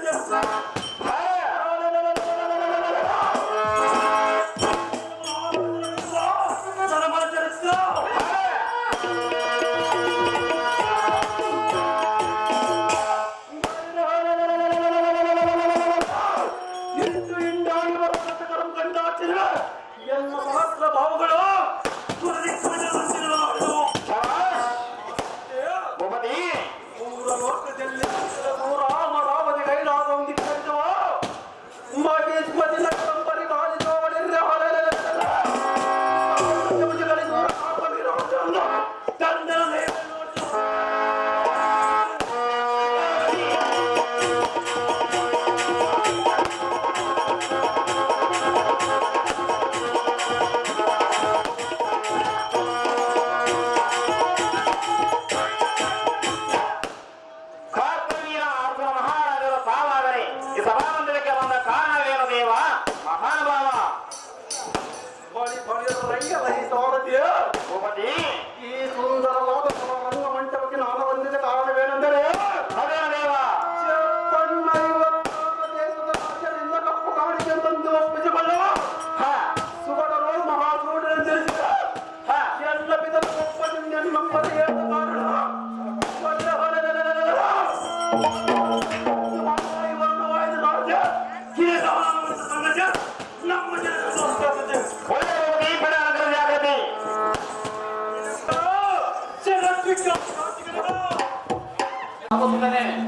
Deus. olacak, yine zamanımızı sanacak, inanmayacağız sosyalistimiz. Oyun iyi para alırız yakını. Bravo! Sen Türk yaptın, artık bravo! Bravo, bu ne?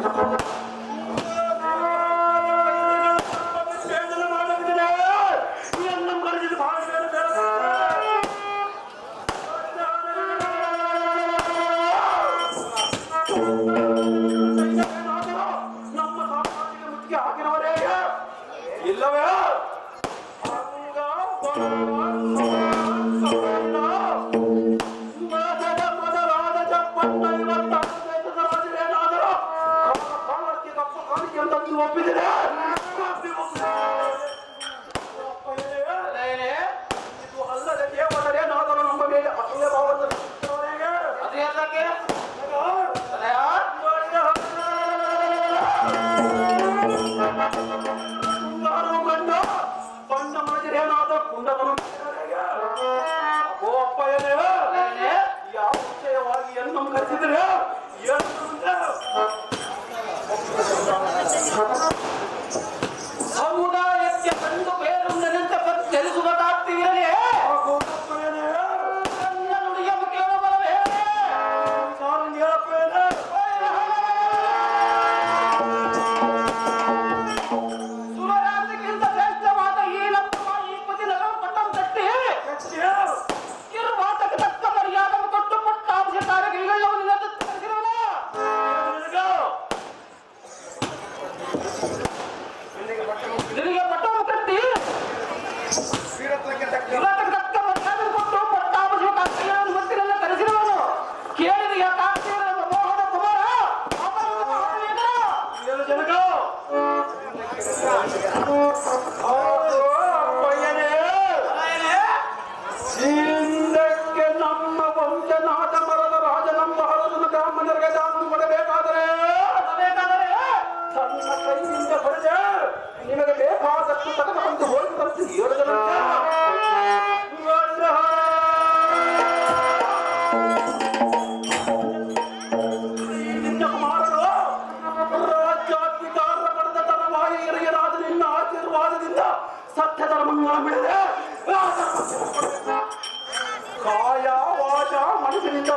ಕಾಯ ವಾಚ ಮನಸ್ಸಿನಿಂದ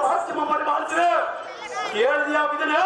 ಮಾಡಿ ಮಾಡ್ತೀವಿ ಕೇಳಿದ್ಯಾ ಇದನ್ನೇ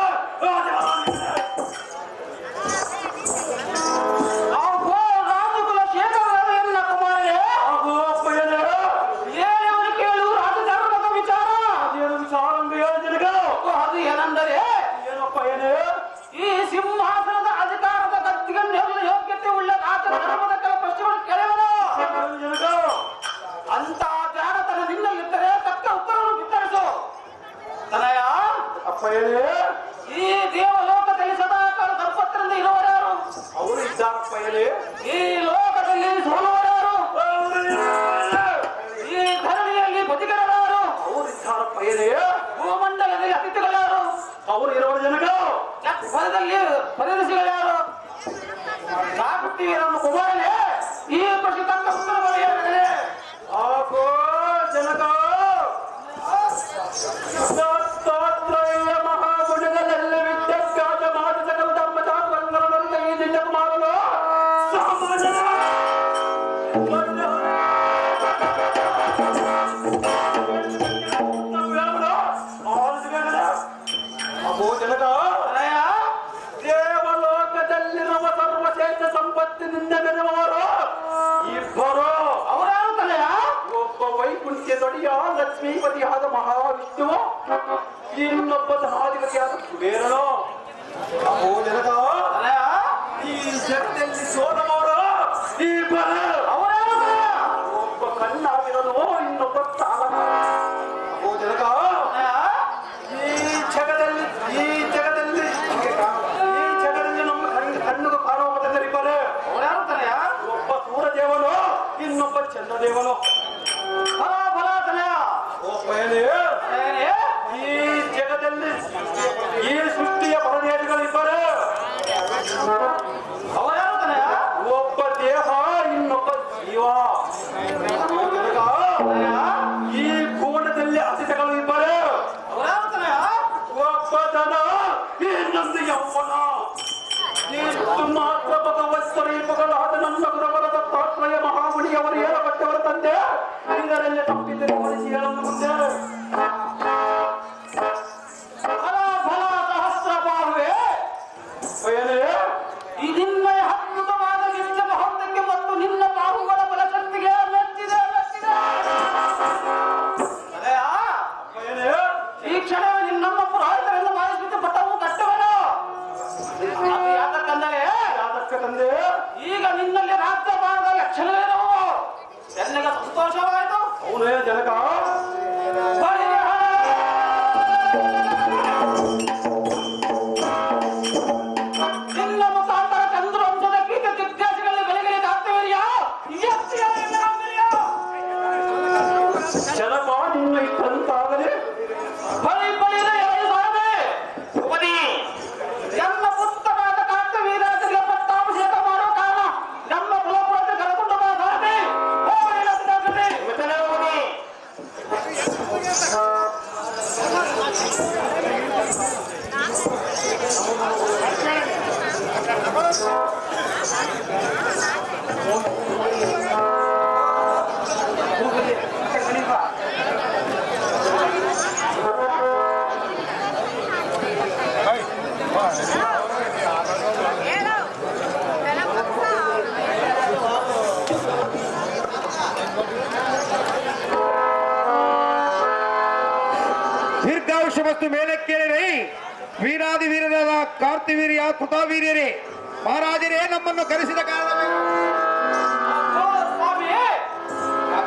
ದೊಡೆಯ ಲಕ್ಷ್ಮೀಪತಿಯಾದ ಮಹಾವಿಷ್ಣುವು ಇನ್ನೊಬ್ಬ ಮಹಾಧಿಪತಿಯಾದ ಕುಬೇರನು. ಜನಗ ಅನಯ ಈ ಜಗದಲ್ಲಿ ಸೋದವರು ಇಬ್ಬರು. ಒಬ್ಬ ಕಣ್ಣಾಗಿರೋದು ಇನ್ನೊಬ್ಬ ತಾಲಕ ಅನಯ ಈ ಜಗದಲ್ಲಿ ಈ ಜಗದಲ್ಲಿ ಈ ಜಗದಲ್ಲಿ ನಮ್ಮ ಕಣ್ಣು, ಕಣ್ಣುಗೂ ಕಾಣುವ ಅವರಾರು ತಲೆಯ ಒಬ್ಬ ಸೂರದೇವನು, ಇನ್ನೊಬ್ಬ ಚಂದ್ರದೇವನು. ಒಬ್ಬ ದೇಹ ಇನ್ನೊಬ್ಬ ಜೀವ ಅನಯ ಈ ಭುವನದಲ್ಲಿ ಅತಿಥಿಗಳು ಇಬ್ಬರು ಅವರಾರು ತಲೆಯ ಒಬ್ಬ ದನ ಇನ್ನೊಂದು ಯೌವನ ಇಷ್ಟು ಮಾತ್ರ ಭಗವತ್ ಸ್ವರೂಪಗಳಾದ ನನ್ನ ಗುರುವರ ದತ್ತಾತ್ರೇಯ ಮಹಾಮುನಿಯವರು ಹೇಳಪಟ್ಟವರ ತಂದೆ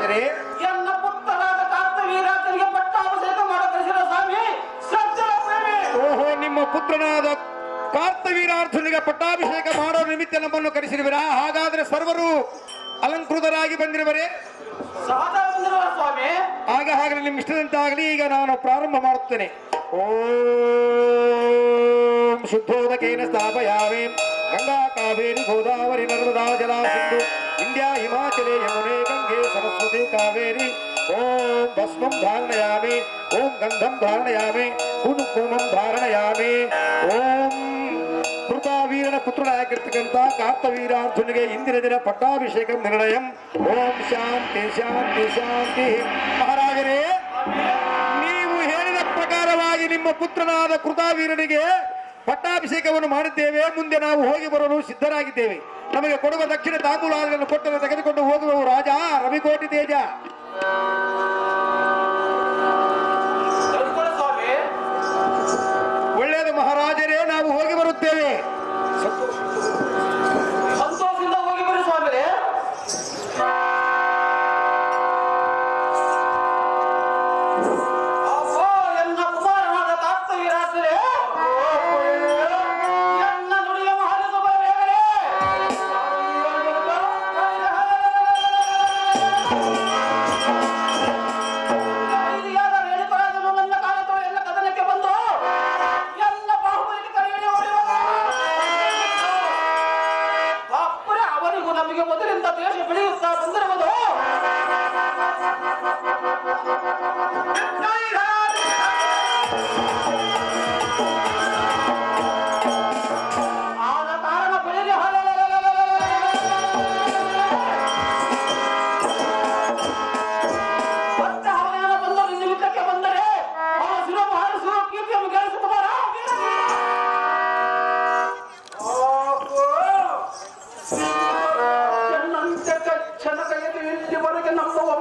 ಮಾಡಿದ್ರಿ? ಎಲ್ಲ ಪುತ್ರನಾದ ಕಾಂತವೀರಾಜನಿಗೆ ಪಟ್ಟಾಭಿಷೇಕ ಮಾಡೋ ಸ್ವಾಮಿ ಓಹೋ ನಿಮ್ಮ ಪುತ್ರನಾದ ಕಾರ್ತವೀರಾರ್ಜುನಿಗೆ ಪಟ್ಟಾಭಿಷೇಕ ಮಾಡೋ ನಿಮಿತ್ತ ನಮ್ಮನ್ನು ಕರೆಸಿರುವಿರ? ಹಾಗಾದ್ರೆ ಸರ್ವರು ಅಲಂಕೃತರಾಗಿ ಬಂದಿರುವರೇ? ಆಗ ಹಾಗೆ ನಿಮ್ಮ ಇಷ್ಟದಂತಾಗಲಿ ಈಗ ನಾನು ಪ್ರಾರಂಭ ಮಾಡುತ್ತೇನೆ. ಓಂ ಶುದ್ಧೋದಕೇನ ಸ್ಥಾಪಯಾಮಿ. ಗಂಗಾ ಕಾವೇರಿ ಗೋದಾವರಿ ನರ್ಮದಾ ಜಲ ಸಿಂಧು ಇಂಡಿಯಾ ಹಿಮಾಚಲೇ ಯಮುನೇ ಸರಸ್ವತಿ ಕಾವೇರಿ. ಓಂ भस्म ಧಾರಣಯಾಮಿ. ಓಂ ಗಂಧಂ ಧಾರಣಯಾಮಿ. ಕುಂಕುಮಂ ಧಾರಣಯಾಮಿ. ಓಂ ಕೃತಾವೀರನ ಪುತ್ರನಾಗಿರ್ತಕ್ಕಂಥ ಕಾರ್ತವೀರಾರ್ಜುನಿಗೆ ಇಂದಿನ ದಿನ ಪಟ್ಟಾಭಿಷೇಕ ನಿರ್ಣಯ. ಓಂ ಶಾಂತಿ ಶಾಂತಿ ಶಾಂತಿ. ಮಹಾರಾಜರೇ, ನೀವು ಹೇಳಿದ ಪ್ರಕಾರವಾಗಿ ನಿಮ್ಮ ಪುತ್ರನಾದ ಕೃತಾವೀರನಿಗೆ ಪಟ್ಟಾಭಿಷೇಕವನ್ನು ಮಾಡಿದ್ದೇವೆ. ಮುಂದೆ ನಾವು ಹೋಗಿ ಬರಲು ಸಿದ್ಧರಾಗಿದ್ದೇವೆ. ನಮಗೆ ಕೊಡುವ ದಕ್ಷಿಣ ತಾಂಬೂಲ ಹಾಲನ್ನು ಕೊಟ್ಟರೆ ತೆಗೆದುಕೊಂಡು ಹೋಗುವವರು ರಾಜ. ರವಿಕೋಟಿ ತೇಜ.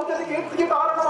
这是给自己打的吗